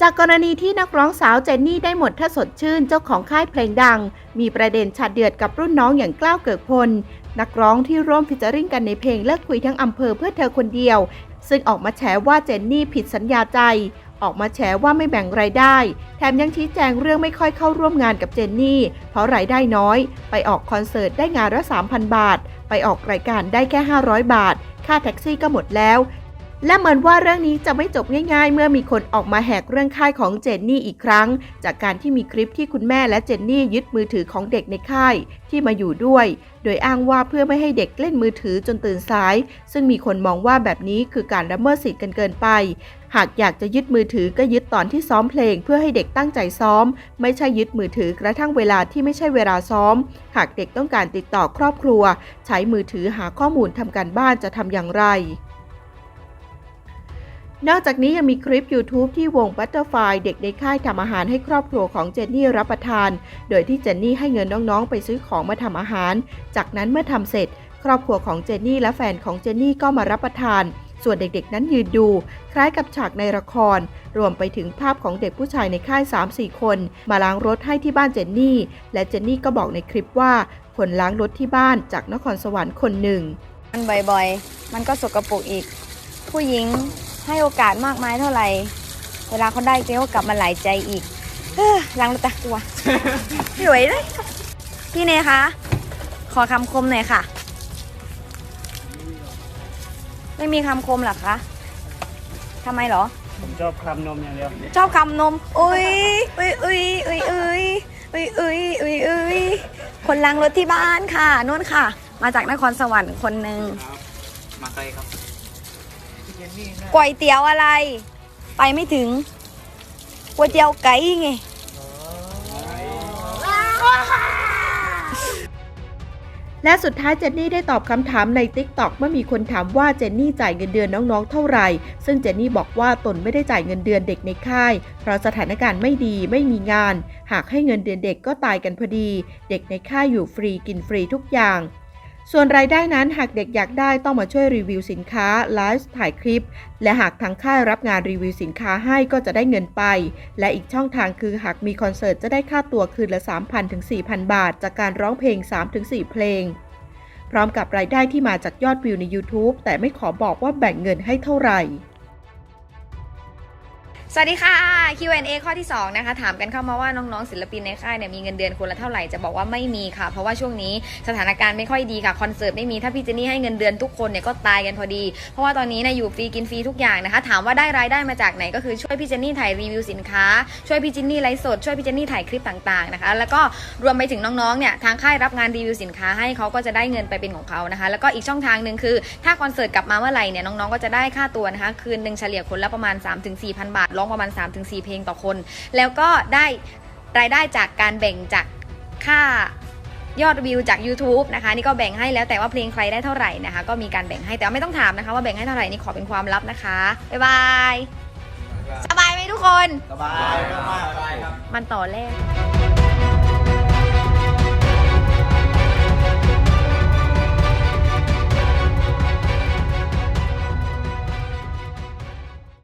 จากกรณีที่นักร้องสาวเจนนี่ได้หมดถ้าสดชื่นเจ้าของค่ายเพลงดัง มีประเด็นฉัดเดือดกับรุ่นน้องอย่างกล้าวเกิดพล นักร้องที่ร่วมฟิจอริงกันในเพลงเลิกคุยทั้งอำเภอเพื่อเธอคนเดียว ซึ่งออกมาแฉว่าเจนนี่ผิดสัญญาใจ ออกมาแฉว่าไม่แบ่งรายได้ แถมยังชี้แจงเรื่องไม่ค่อยเข้าร่วมงานกับเจนนี่ เพราะรายได้น้อย ไปออกคอนเสิร์ตได้งานละ3,000 บาท ไปออกรายการได้แค่ 500 บาท ค่าแท็กซี่ก็หมดแล้ว และเหมือนว่าเรื่องนี้จะไม่จบง่าย ๆ เมื่อมีคนออกมาแหกเรื่องค่ายของเจนนี่อีกครั้ง จากการที่มีคลิปที่คุณแม่และเจนนี่ยึดมือถือของเด็กในค่ายที่มาอยู่ด้วย โดยอ้างว่าเพื่อไม่ให้เด็กเล่นมือถือจนตื่นสาย ซึ่งมีคนมองว่าแบบนี้คือการละเมิดสิทธิ์กันเกินไป หากอยากจะยึดมือถือก็ยึดตอนที่ซ้อมเพลง เพื่อให้เด็กตั้งใจซ้อม ไม่ใช่ยึดมือถือกระทั่งเวลาที่ไม่ใช่เวลาซ้อม หากเด็กต้องการติดต่อครอบครัว ใช้มือถือหาข้อมูลทำการบ้านจะทำอย่างไร นอกจากนี้ยังมีคลิป YouTube ที่วง Butterfly เด็กในค่ายทำอาหารให้ครอบครัวของเจนนี่รับประทาน โดยที่เจนนี่ให้เงินน้องๆ ไปซื้อของมาทำอาหาร จากนั้นเมื่อทำเสร็จ ครอบครัวของเจนนี่และแฟนของเจนนี่ก็มารับประทาน ส่วนเด็กๆ นั้นยืนดู คล้ายกับฉากในละคร รวมไปถึงภาพของเด็กผู้ชายในค่าย 3-4 คน มาล้างรถให้ที่บ้านเจนนี่ และเจนนี่ก็บอกในคลิปว่าคนล้างรถที่บ้านจากนครสวรรค์คนหนึ่ง มันบ่อยๆ มันก็สกปรกอีก ผู้หญิง ให้โอกาสมากมายเท่าไหร่ เวลาเขาได้เจ๊ก็กลับมาหลายใจอีกเอ้อล้างรถตะกลัวไม่ไหวเลย พี่เนคะ ขอคำคมหน่อยค่ะ ไม่มีคำคมเหรอคะทำไมเหรอ ผมชอบคลำนมอย่างเดียว ชอบคำนม อุ้ยอุ้ยอุ้ยอุ้ยอุ้ยอุ้ยอุ้ยอุ้ยอุ้ยคนล้างรถที่บ้านค่ะนู่นค่ะ มาจากนครสวรรค์คนหนึ่งมาไกลครับ ก๋วยเตี๋ยวอะไร ไปไม่ถึงก๋วยเตี๋ยวไก่ไงและสุดท้ายเจนนี่ได้ตอบคำถามใน t ิ k t o k เมื่อมีคนถามว่าเจนนี่จ่ายเงินเดือนน้องๆ เท่าไหร่ ซึ่งเจนนี่บอกว่าตนไม่ได้จ่ายเงินเดือนเด็กในค่าย เพราะสถานการณ์ไม่ดีไม่มีงาน หากให้เงินเดือนเด็กก็ตายกันพอดี เด็กในค่ายอยู่ฟรีกินฟรีทุกอย่าง ส่วนรายได้นั้นหากเด็กอยากได้ต้องมาช่วยรีวิวสินค้าไลฟ์ถ่ายคลิป และหากทางค่ายรับงานรีวิวสินค้าให้ก็จะได้เงินไป และอีกช่องทางคือหากมีคอนเสิร์ตจะได้ค่าตัวคืนละ 3,000ถึง4,000 บาท จากการร้องเพลง 3-4 เพลง พร้อมกับรายได้ที่มาจากยอดวิวใน YouTube แต่ไม่ขอบอกว่าแบ่งเงินให้เท่าไหร่ สวัสดีค่ะ Q&A ข้อที่ 2 นะคะ ถามกันเข้ามาว่าน้องๆศิลปินในค่ายเนี่ยมีเงินเดือนคนละเท่าไหร่จะบอกว่าไม่มีค่ะ เพราะว่าช่วงนี้สถานการณ์ไม่ค่อยดีค่ะ คอนเสิร์ตไม่มีถ้าพี่เจนนี่ให้เงินเดือนทุกคนเนี่ยก็ตายกันพอดี เพราะว่าตอนนี้เนี่ยอยู่ฟรีกินฟรีทุกอย่างนะคะ ถามว่าได้รายได้มาจากไหนก็คือช่วยพี่เจนนี่ถ่ายรีวิวสินค้า ช่วยพี่เจนนี่ไลฟ์สดช่วยพี่เจนนี่ถ่ายคลิปต่างๆนะคะ แล้วก็รวมไปถึงน้องๆเนี่ยทางค่ายรับงานรีวิวสินค้าให้เขาก็จะได้เงินไปเป็นของเขานะคะ แล้วก็อีกช่องทางหนึ่งคือ ถ้าคอนเสิร์ตกลับมาเมื่อไหร่เนี่ยน้องๆก็จะได้ค่าตัวนะคะคืนหนึ่งเฉลี่ยคนละประมาณ 3-4,000 บาทองประมาณ 3-4 เพลงต่อคน แล้วก็ได้รายได้จากการแบ่งจากค่ายอดวิวจาก YouTube นะคะนี่ก็แบ่งให้แล้วแต่ว่าเพลงใครได้เท่าไหร่นะคะ ก็มีการแบ่งให้แต่ว่าไม่ต้องถามนะคะ ว่าแบ่งให้เท่าไหร่นี่ขอเป็นความลับนะคะ บ๊ายบาย สบายไหมทุกคน สบายมากๆครับ มันต่อแรก